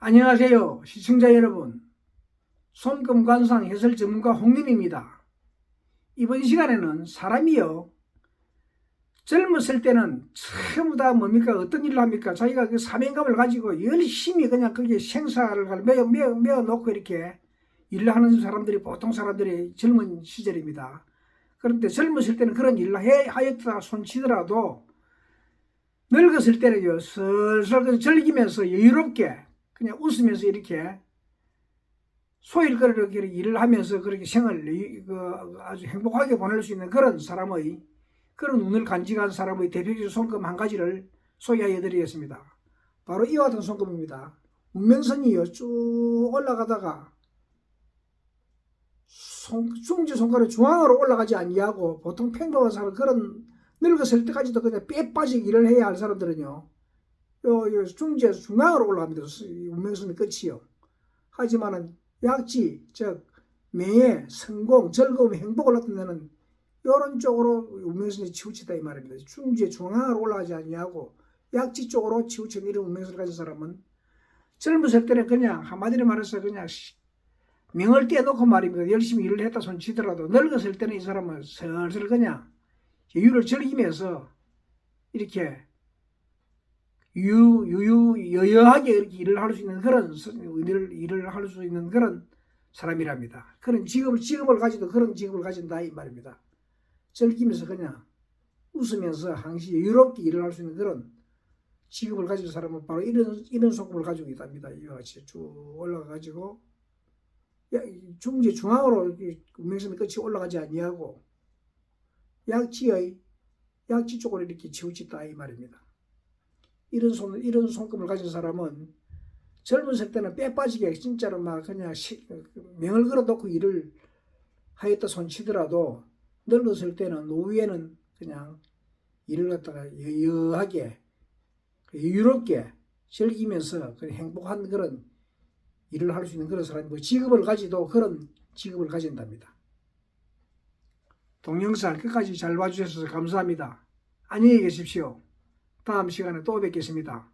안녕하세요. 시청자 여러분. 손금관상 해설 전문가 홍림입니다. 이번 시간에는 사람이요. 젊었을 때는 전부 다 뭡니까? 어떤 일을 합니까? 자기가 그 사명감을 가지고 열심히 그냥 거기에 생사를 메어, 메어, 메어 놓고 이렇게 일을 하는 사람들이 보통 사람들이 젊은 시절입니다. 그런데 젊었을 때는 그런 일을 해, 하였다 손치더라도 늙었을 때는 요, 슬슬 그냥 즐기면서 여유롭게 그냥 웃으면서 이렇게 소일거리로 일을 하면서 그렇게 생을 그 아주 행복하게 보낼 수 있는 그런 사람의 그런 운을 간직한 사람의 대표적인 손금 한 가지를 소개해 드리겠습니다. 바로 이와 같은 손금입니다. 운명선이요 쭉 올라가다가 손, 중지 손가락 중앙으로 올라가지 아니하고 보통 평범한 사람 그런 늙었을 때까지도 그냥 빼 빠지게 일을 해야 할 사람들은요 중지에서 중앙으로 올라갑니다. 이 운명선의 끝이요. 하지만은 약지, 즉 명예, 성공, 즐거움, 행복을 데는 이런 쪽으로 운명선이 치우치다 이 말입니다. 중지에 중앙으로 올라가지 아니하고 약지 쪽으로 치우친 이런 운명선을 가진 사람은 젊었을 때는 그냥 한마디로 말해서 그냥 시- 명을 떼놓고 말입니다. 열심히 일을 했다 손치더라도 늙었을 때는 이 사람은 슬슬 그냥 여유를 즐기면서 이렇게 유, 유유, 여여하게 일을 할 수 있는 그런, 서- 일을, 일을 할 수 있는 그런 사람이랍니다. 그런 직업을, 직업을 가지도 그런 직업을 가진다, 이 말입니다. 즐기면서 그냥 웃으면서 항시 여유롭게 일을 할 수 있는 그런 직업을 가진 사람은 바로 이런, 이런 속금을 가지고 있답니다. 이와 같이 쭉이 중지 중앙으로 운명선의 끝이 올라가지 아니하고, 약지의, 약지 쪽으로 이렇게 치우쳤다, 이 말입니다. 이런 손 이런 손금을 가진 사람은 젊었을 때는 빼 빠지게 진짜로 막 그냥 시, 명을 걸어놓고 일을 하였다 손치더라도 늙었을 때는 노후에는 그냥 일을 갖다가 여여하게 여유롭게 즐기면서 그 행복한 그런 일을 할 수 있는 그런 사람이고 직업을 가지도 그런 직업을 가진답니다. 동영상 끝까지 잘 봐주셔서 감사합니다. 안녕히 계십시오. 다음 시간에 또 뵙겠습니다.